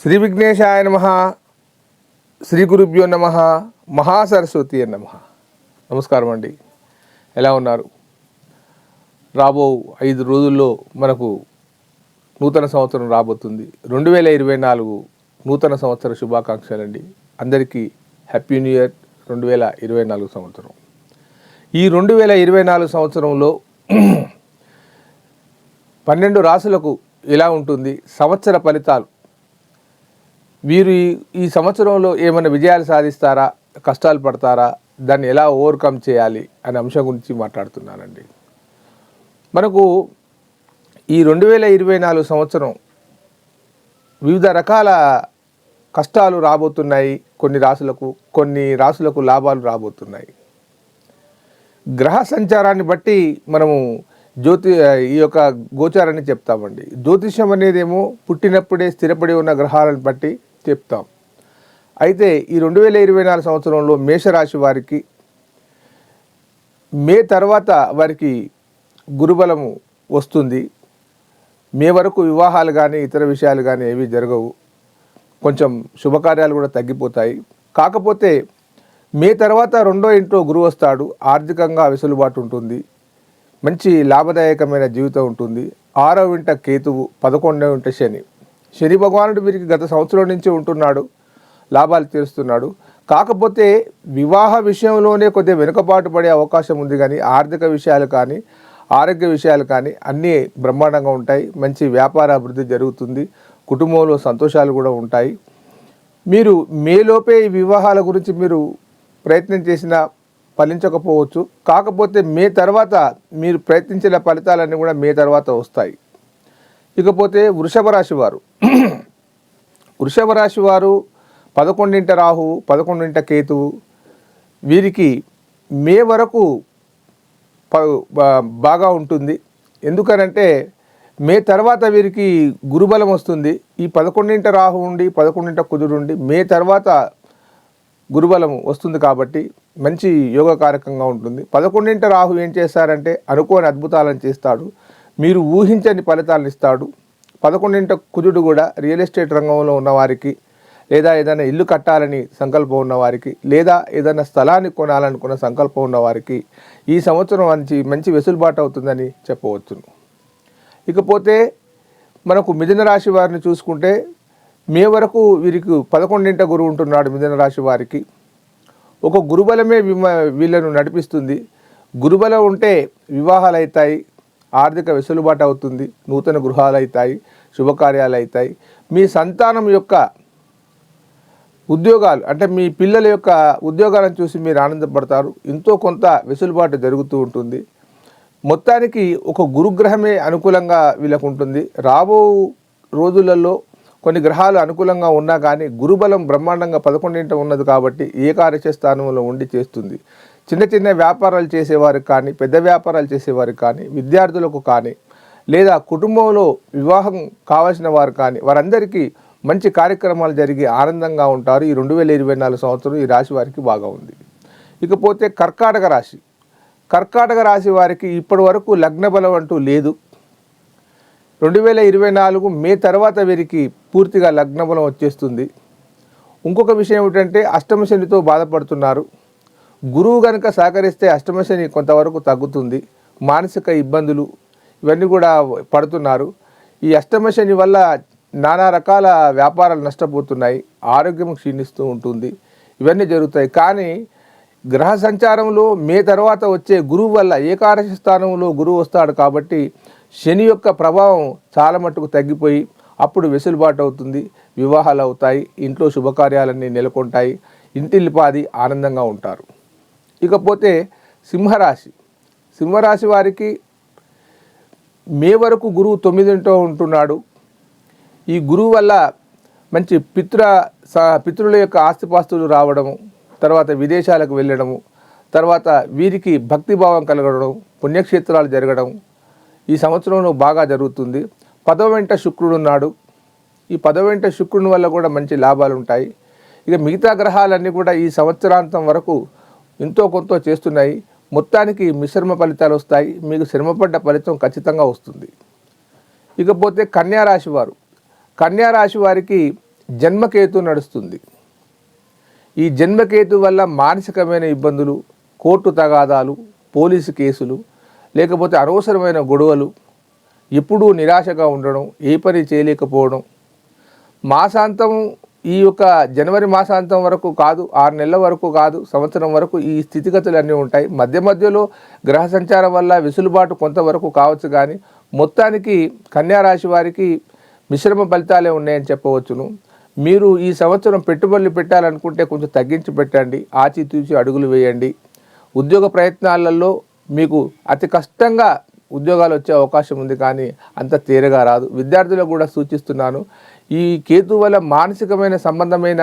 శ్రీ విఘ్నేశాయ నమ శ్రీ గురుభ్యో నమ మహాసరస్వతి నమ. నమస్కారం అండి. ఎలా ఉన్నారు? రాబో ఐదు రోజుల్లో మనకు నూతన సంవత్సరం రాబోతుంది. రెండు వేల ఇరవై నాలుగు నూతన సంవత్సర శుభాకాంక్షలు అండి అందరికీ హ్యాపీ న్యూ ఇయర్ రెండు వేల ఇరవై నాలుగు సంవత్సరం. ఈ రెండు వేల ఇరవై నాలుగు సంవత్సరంలో పన్నెండు రాసులకు ఎలా ఉంటుంది? సంవత్సర ఫలితాలు వీరు ఈ- ఈ సంవత్సరంలో ఏమైనా విజయాలు సాధిస్తారా? కష్టాలు పడతారా? దాన్ని ఎలా ఓవర్కమ్ చేయాలి? అనే అంశం గురించి మాట్లాడుతున్నానండి. మనకు ఈ రెండు వేల ఇరవై నాలుగు సంవత్సరం వివిధ రకాల కష్టాలు రాబోతున్నాయి. కొన్ని రాసులకు కొన్ని రాసులకు లాభాలు రాబోతున్నాయి. గ్రహ సంచారాన్ని బట్టి మనము జ్యోతి ఈ యొక్క గోచారాన్ని చెప్తామండి. జ్యోతిష్యం అనేదేమో పుట్టినప్పుడే స్థిరపడి ఉన్న గ్రహాలను బట్టి చెప్తాం. అయితే ఈ రెండు వేల ఇరవై నాలుగు సంవత్సరంలో మేషరాశి వారికి మే తర్వాత వారికి గురుబలము వస్తుంది. మే వరకు వివాహాలు కానీ ఇతర విషయాలు కానీ ఏవి జరగవు. కొంచెం శుభకార్యాలు కూడా తగ్గిపోతాయి. కాకపోతే మే తర్వాత రెండో ఇంట్లో గురువు వస్తాడు. ఆర్థికంగా వెసులుబాటు ఉంటుంది. మంచి లాభదాయకమైన జీవితం ఉంటుంది. ఆరో ఇంట కేతువు పదకొండవ ఇంట శని. శని భగవానుడు వీరికి గత సంవత్సరం నుంచి ఉంటున్నాడు లాభాలు తీరుస్తున్నాడు. కాకపోతే వివాహ విషయంలోనే కొద్దిగా వెనుకబాటు పడే అవకాశం ఉంది కానీ ఆర్థిక విషయాలు కానీ ఆరోగ్య విషయాలు కానీ అన్నీ బ్రహ్మాండంగా ఉంటాయి. మంచి వ్యాపార అభివృద్ధి జరుగుతుంది. కుటుంబంలో సంతోషాలు కూడా ఉంటాయి. మీరు మేలోపే ఈ వివాహాల గురించి మీరు ప్రయత్నం చేసినా ఫలించకపోవచ్చు. కాకపోతే మే తర్వాత మీరు ప్రయత్నించిన ఫలితాలన్నీ కూడా మే తర్వాత వస్తాయి. ఇకపోతే వృషభ రాశి వారు. వృషభ రాశి వారు పదకొండింట రాహు పదకొండింట కేతువు. వీరికి మే వరకు బాగా ఉంటుంది. ఎందుకనంటే మే తర్వాత వీరికి గురుబలం వస్తుంది. ఈ పదకొండింట రాహు ఉండి పదకొండింట కుదురు ఉండి మే తర్వాత గురుబలం వస్తుంది కాబట్టి మంచి యోగ కారకంగా ఉంటుంది. పదకొండింట రాహు ఏం చేస్తారంటే అనుకోని అద్భుతాలను చేస్తాడు. మీరు ఊహించని ఫలితాలను ఇస్తాడు. పదకొండింట కుజుడు కూడా రియల్ ఎస్టేట్ రంగంలో ఉన్నవారికి లేదా ఏదైనా ఇల్లు కట్టాలని సంకల్పం ఉన్నవారికి లేదా ఏదైనా స్థలాన్ని కొనాలనుకున్న సంకల్పం ఉన్నవారికి ఈ సంవత్సరం మంచి మంచి వెసులుబాటు అవుతుందని చెప్పవచ్చును. ఇకపోతే మనకు మిథున రాశి వారిని చూసుకుంటే మే వరకు వీరికి పదకొండింట గురువు ఉంటున్నాడు మిథున రాశి వారికి. ఒక గురుబలమే వీళ్ళను నడిపిస్తుంది. గురుబలం ఉంటే వివాహాలు అవుతాయి. ఆర్థిక వెసులుబాటు అవుతుంది నూతన గృహాలు అవుతాయి శుభకార్యాలు అవుతాయి మీ సంతానం యొక్క ఉద్యోగాలు అంటే మీ పిల్లల యొక్క ఉద్యోగాలను చూసి మీరు ఆనందపడతారు. ఎంతో కొంత వెసులుబాటు జరుగుతూ ఉంటుంది. మొత్తానికి ఒక గురుగ్రహమే అనుకూలంగా వీళ్ళకు ఉంటుంది రాబో రోజులలో కొన్ని గ్రహాలు అనుకూలంగా ఉన్నా కానీ గురుబలం బ్రహ్మాండంగా పదకొండింట ఉన్నది కాబట్టి ఏకాదశ స్థానంలో ఉండి చేస్తుంది. చిన్న చిన్న వ్యాపారాలు చేసేవారికి కానీ పెద్ద వ్యాపారాలు చేసేవారికి కానీ విద్యార్థులకు కానీ లేదా కుటుంబంలో వివాహం కావాల్సిన వారు కానీ వారందరికీ మంచి కార్యక్రమాలు జరిగి ఆనందంగా ఉంటారు. ఈ రెండు వేల ఇరవై నాలుగు సంవత్సరం ఈ రాశి వారికి బాగా ఉంది. ఇకపోతే కర్కాటక రాశి. కర్కాటక రాశి వారికి ఇప్పటి వరకు లగ్న బలం అంటూ లేదు. రెండు వేల ఇరవై నాలుగు మే తర్వాత వీరికి పూర్తిగా లగ్న బలం వచ్చేస్తుంది. ఇంకొక విషయం ఏమిటంటే అష్టమ శనితో బాధపడుతున్నారు. గురువు కనుక సహకరిస్తే అష్టమశని కొంతవరకు తగ్గుతుంది. మానసిక ఇబ్బందులు ఇవన్నీ కూడా పడుతున్నారు. ఈ అష్టమ శని వల్ల నానా రకాల వ్యాపారాలు నష్టపోతున్నాయి. ఆరోగ్యం క్షీణిస్తూ ఉంటుంది. ఇవన్నీ జరుగుతాయి. కానీ గ్రహ సంచారంలో మే తర్వాత వచ్చే గురువు వల్ల ఏకాదశి స్థానంలో గురువు వస్తాడు కాబట్టి శని యొక్క ప్రభావం చాలా మట్టుకు తగ్గిపోయి అప్పుడు వెసులుబాటు అవుతుంది. వివాహాలు అవుతాయి. ఇంట్లో శుభకార్యాలన్నీ నెలకొంటాయి. ఇంటిల్లిపాది ఆనందంగా ఉంటారు. ఇకపోతే సింహరాశి. సింహరాశి వారికి మే వరకు గురువు తొమ్మిదింటో ఉంటున్నాడు. ఈ గురువు వల్ల మంచి పితృ స- పితృల యొక్క ఆస్తిపాస్తులు రావడము తర్వాత విదేశాలకు వెళ్ళడము తర్వాత వీరికి భక్తిభావం కలగడం పుణ్యక్షేత్రాలు జరగడం ఈ సంవత్సరంలో బాగా జరుగుతుంది. పదవ వెంట శుక్రుడు ఉన్నాడు. ఈ పదవ వెంట శుక్రుని వల్ల కూడా మంచి లాభాలు ఉంటాయి ఇక మిగతా గ్రహాలన్నీ కూడా ఈ సంవత్సరాంతం వరకు ఎంతో కొంత చేస్తున్నాయి. మొత్తానికి మిశ్రమ ఫలితాలు వస్తాయి. మీకు శ్రమపడ్డ ఫలితం ఖచ్చితంగా వస్తుంది. ఇకపోతే కన్యారాశి వారు. కన్యారాశి వారికి జన్మకేతు నడుస్తుంది. ఈ జన్మకేతు వల్ల మానసికమైన ఇబ్బందులు కోర్టు తగాదాలు పోలీసు కేసులు లేకపోతే అనవసరమైన గొడవలు ఎప్పుడూ నిరాశగా ఉండడం ఏ పని చేయలేకపోవడం మాసాంతం ఈ యొక్క జనవరి మాసాంతం వరకు కాదు ఆరు నెలల వరకు కాదు సంవత్సరం వరకు ఈ స్థితిగతులు అన్నీ ఉంటాయి. మధ్య మధ్యలో గ్రహ సంచారం వల్ల వెసులుబాటు కొంతవరకు కావచ్చు కానీ మొత్తానికి కన్యా రాశి వారికి మిశ్రమ ఫలితాలే ఉన్నాయని చెప్పవచ్చును. మీరు ఈ సంవత్సరం పెట్టుబడులు పెట్టాలనుకుంటే కొంచెం తగ్గించి పెట్టండి ఆచితూచి అడుగులు వేయండి. ఉద్యోగ ప్రయత్నాలలో మీకు అతి కష్టంగా ఉద్యోగాలు వచ్చే అవకాశం ఉంది కానీ అంత తీరగా రాదు. విద్యార్థులకు కూడా సూచిస్తున్నాను ఈ కేతు వల్ల మానసికమైన సంబంధమైన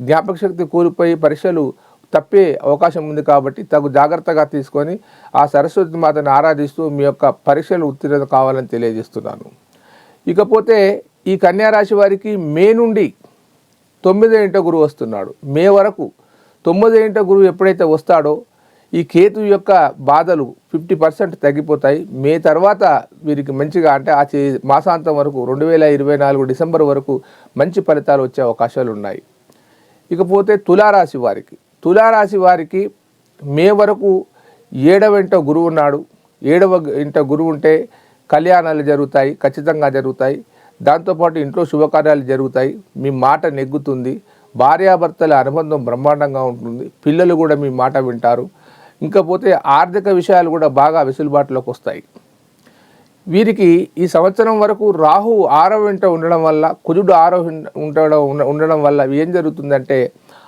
జ్ఞాపక శక్తి కోల్పోయి పరీక్షలు తప్పే అవకాశం ఉంది కాబట్టి తగు జాగ్రత్తగా తీసుకొని ఆ సరస్వతి మాతను ఆరాధిస్తూ మీ యొక్క పరీక్షలు ఉత్తీర్ణత కావాలని తెలియజేస్తున్నాను. ఇకపోతే ఈ కన్యా రాశి వారికి మే నుండి తొమ్మిదో ఇంట గురువు వస్తున్నాడు. మే వరకు తొమ్మిదో ఇంట గురువు ఎప్పుడైతే వస్తాడో ఈ కేతు యొక్క బాధలు ఫిఫ్టీ పర్సెంట్ తగ్గిపోతాయి. మే తర్వాత వీరికి మంచిగా అంటే ఆ మాసాంతం వరకు రెండు వేల ఇరవై నాలుగు డిసెంబర్ వరకు మంచి ఫలితాలు వచ్చే అవకాశాలు ఉన్నాయి. ఇకపోతే తులారాశి వారికి తులారాశి వారికి మే వరకు ఏడవ ఇంట గురువు ఉన్నాడు. ఏడవ ఇంట గురువు ఉంటే కళ్యాణాలు జరుగుతాయి ఖచ్చితంగా జరుగుతాయి. దాంతోపాటు ఇంట్లో శుభకార్యాలు జరుగుతాయి. మీ మాట నెగ్గుతుంది. భార్యాభర్తల అనుబంధం బ్రహ్మాండంగా ఉంటుంది. పిల్లలు కూడా మీ మాట వింటారు. ఇంకపోతే ఆర్థిక విషయాలు కూడా బాగా వెసులుబాటులోకి వస్తాయి. వీరికి ఈ సంవత్సరం వరకు రాహు ఆరవ వెంట ఉండడం వల్ల కుజుడు ఆరవ ఉండడం ఉండడం వల్ల ఏం జరుగుతుందంటే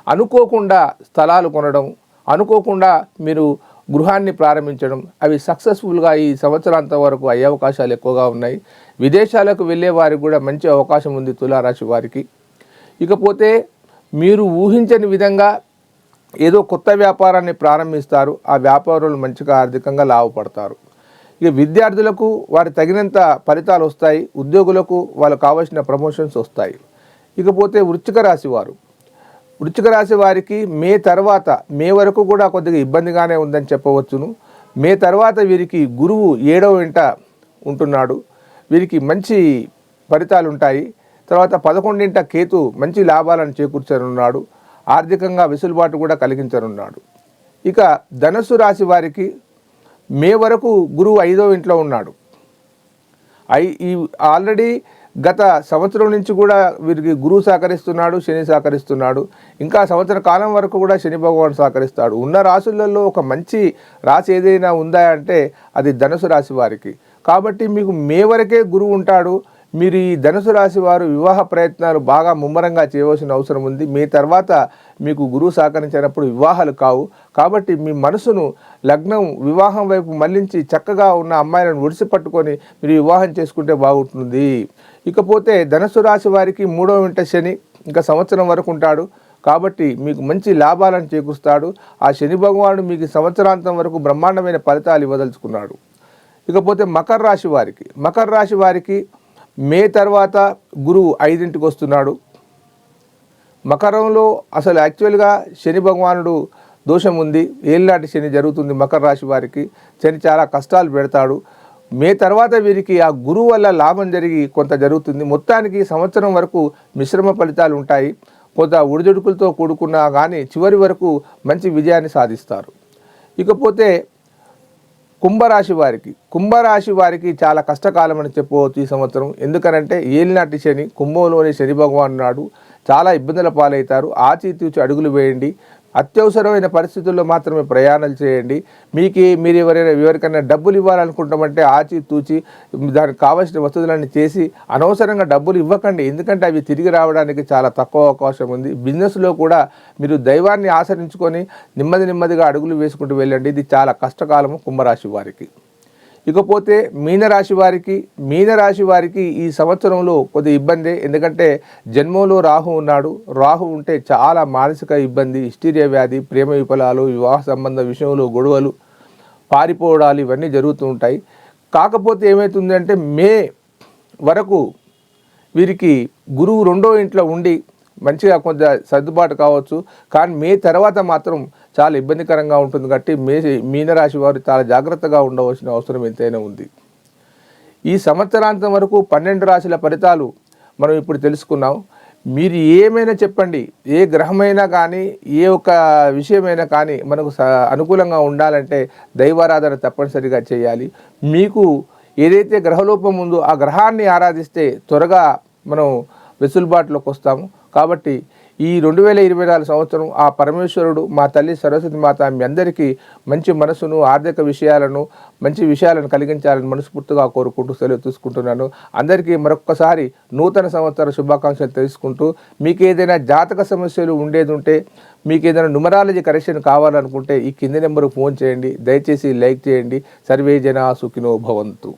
అనుకోకుండా స్థలాలు కొనడం అనుకోకుండా మీరు గృహాన్ని ప్రారంభించడం అవి సక్సెస్ఫుల్గా ఈ సంవత్సరాంత వరకు అయ్యే అవకాశాలు ఎక్కువగా ఉన్నాయి. విదేశాలకు వెళ్ళే వారికి కూడా మంచి అవకాశం ఉంది తులారాశి వారికి. ఇకపోతే మీరు ఊహించని విధంగా ఏదో కొత్త వ్యాపారాన్ని ప్రారంభిస్తారు ఆ వ్యాపారులు మంచిగా ఆర్థికంగా లాభపడతారు. ఇక విద్యార్థులకు వారి తగినంత ఫలితాలు వస్తాయి ఉద్యోగులకు వాళ్ళకు కావాల్సిన ప్రమోషన్స్ వస్తాయి. ఇకపోతే వృచ్చిక రాశి వారు. వృచ్చిక రాశి వారికి మే తర్వాత మే వరకు కూడా కొద్దిగా ఇబ్బందిగానే ఉందని చెప్పవచ్చును. మే తర్వాత వీరికి గురువు ఏడవ వెంట ఉంటున్నాడు. వీరికి మంచి ఫలితాలు ఉంటాయి తర్వాత పదకొండింట కేతు మంచి లాభాలను చేకూర్చనున్నాడు. ఆర్థికంగా వెసులుబాటు కూడా కలిగించనున్నాడు. ఇక ధనస్సు రాశి వారికి మే వరకు గురువు ఐదో ఇంట్లో ఉన్నాడు. ఐ ఈ ఆల్రెడీ గత సంవత్సరం నుంచి కూడా వీరికి గురువు సహకరిస్తున్నాడు శని సహకరిస్తున్నాడు. ఇంకా సంవత్సర కాలం వరకు కూడా శని భగవాన్ సహకరిస్తాడు. ఉన్న రాశులలో ఒక మంచి రాశి ఏదైనా ఉందా అంటే అది ధనుసు రాశి వారికి. కాబట్టి మీకు మే వరకే గురువు ఉంటాడు మీరు ఈ ధనుసు రాశి వారు వివాహ ప్రయత్నాలు బాగా ముమ్మరంగా చేయవలసిన అవసరం ఉంది. మీ తర్వాత మీకు గురువు సహకరించినప్పుడు వివాహాలు కావు. కాబట్టి మీ మనసును లగ్నం వివాహం వైపు మళ్ళించి చక్కగా ఉన్న అమ్మాయిలను ఒడిసి పట్టుకొని మీరు వివాహం చేసుకుంటే బాగుంటుంది. ఇకపోతే ధనుసు రాశి వారికి మూడవ వింట శని ఇంకా సంవత్సరం వరకు ఉంటాడు. కాబట్టి మీకు మంచి లాభాలను చేకూరుస్తాడు. ఆ శని భగవానుడు మీకు సంవత్సరాంతం వరకు బ్రహ్మాండమైన ఫలితాలు ఇవ్వదలుచుకున్నాడు. ఇకపోతే మకర రాశి వారికి మకర రాశి వారికి మే తర్వాత గురువు ఐదింటికి వస్తున్నాడు. మకరంలో అసలు యాక్చువల్గా శని భగవానుడు దోషం ఉంది. ఏళ్ళనాటి శని జరుగుతుంది మకర రాశి వారికి. శని చాలా కష్టాలు పెడతాడు. మే తర్వాత వీరికి ఆ గురువు వల్ల లాభం జరిగి కొంత జరుగుతుంది. మొత్తానికి సంవత్సరం వరకు మిశ్రమ ఫలితాలు ఉంటాయి. కొంత ఉడిదుడుకులతో కూడుకున్నా కానీ చివరి వరకు మంచి విజయాన్ని సాధిస్తారు. ఇకపోతే కుంభరాశి వారికి కుంభరాశి వారికి చాలా కష్టకాలం అని చెప్పవచ్చు ఈ సంవత్సరం. ఎందుకనంటే ఏలినాటి శని కుంభంలోని శని భగవాన్ నాడు చాలా ఇబ్బందుల పాలవుతారు. ఆచితూచి అడుగులు వేయండి. అత్యవసరమైన పరిస్థితుల్లో మాత్రమే ప్రయాణాలు చేయండి. మీకు మీరు ఎవరైనా ఎవరికైనా డబ్బులు ఇవ్వాలనుకుంటామంటే ఆచి తూచి దానికి కావాల్సిన వసతులన్నీ చేసి అనవసరంగా డబ్బులు ఇవ్వకండి. ఎందుకంటే అవి తిరిగి రావడానికి చాలా తక్కువ అవకాశం ఉంది. బిజినెస్లో కూడా మీరు దైవాన్ని ఆచరించుకొని నెమ్మది నెమ్మదిగా అడుగులు వేసుకుంటూ వెళ్ళండి. ఇది చాలా కష్టకాలము కుంభరాశి వారికి. ఇకపోతే మీనరాశి వారికి మీనరాశి వారికి ఈ సంవత్సరంలో కొద్ది ఇబ్బందే. ఎందుకంటే జన్మంలో రాహు ఉన్నాడు. రాహు ఉంటే చాలా మానసిక ఇబ్బంది హిస్టీరియా వ్యాధి ప్రేమ విఫలాలు వివాహ సంబంధ విషయంలో గొడవలు పారిపోవడాలు ఇవన్నీ జరుగుతూ ఉంటాయి. కాకపోతే ఏమవుతుందంటే మే వరకు వీరికి గురువు రెండో ఇంట్లో ఉండి మంచిగా కొంత సర్దుబాటు కావచ్చు. కానీ మే తర్వాత మాత్రం చాలా ఇబ్బందికరంగా ఉంటుంది కాబట్టి మే మీనరాశి వారు చాలా జాగ్రత్తగా ఉండవలసిన అవసరం ఎంతైనా ఉంది. ఈ సంవత్సరాంతం వరకు పన్నెండు రాశుల ఫలితాలు మనం ఇప్పుడు తెలుసుకున్నాం. మీరు ఏమైనా చెప్పండి ఏ గ్రహమైనా కానీ ఏ ఒక్క విషయమైనా కానీ మనకు అనుకూలంగా ఉండాలంటే దైవారాధన తప్పనిసరిగా చేయాలి. మీకు ఏదైతే గ్రహలోపం ఉందో ఆ గ్రహాన్ని ఆరాధిస్తే త్వరగా మనం వెసులుబాటులోకి వస్తాము. కాబట్టి ఈ రెండు వేల ఇరవై నాలుగు సంవత్సరం ఆ పరమేశ్వరుడు మా తల్లి సరస్వతి మాత మీ అందరికీ మంచి మనసును ఆర్థిక విషయాలను మంచి విషయాలను కలిగించాలని మనస్ఫూర్తిగా కోరుకుంటూ సెలవు తీసుకుంటున్నాను. అందరికీ మరొక్కసారి నూతన సంవత్సర శుభాకాంక్షలు తెలుసుకుంటూ మీకు ఏదైనా జాతక సమస్యలు ఉండేది ఉంటే మీకు ఏదైనా న్యూమరాలజీ కరెక్షన్ కావాలనుకుంటే ఈ కింది నెంబర్కి ఫోన్ చేయండి. దయచేసి లైక్ చేయండి. సర్వే జనా సుఖినో భవంతు.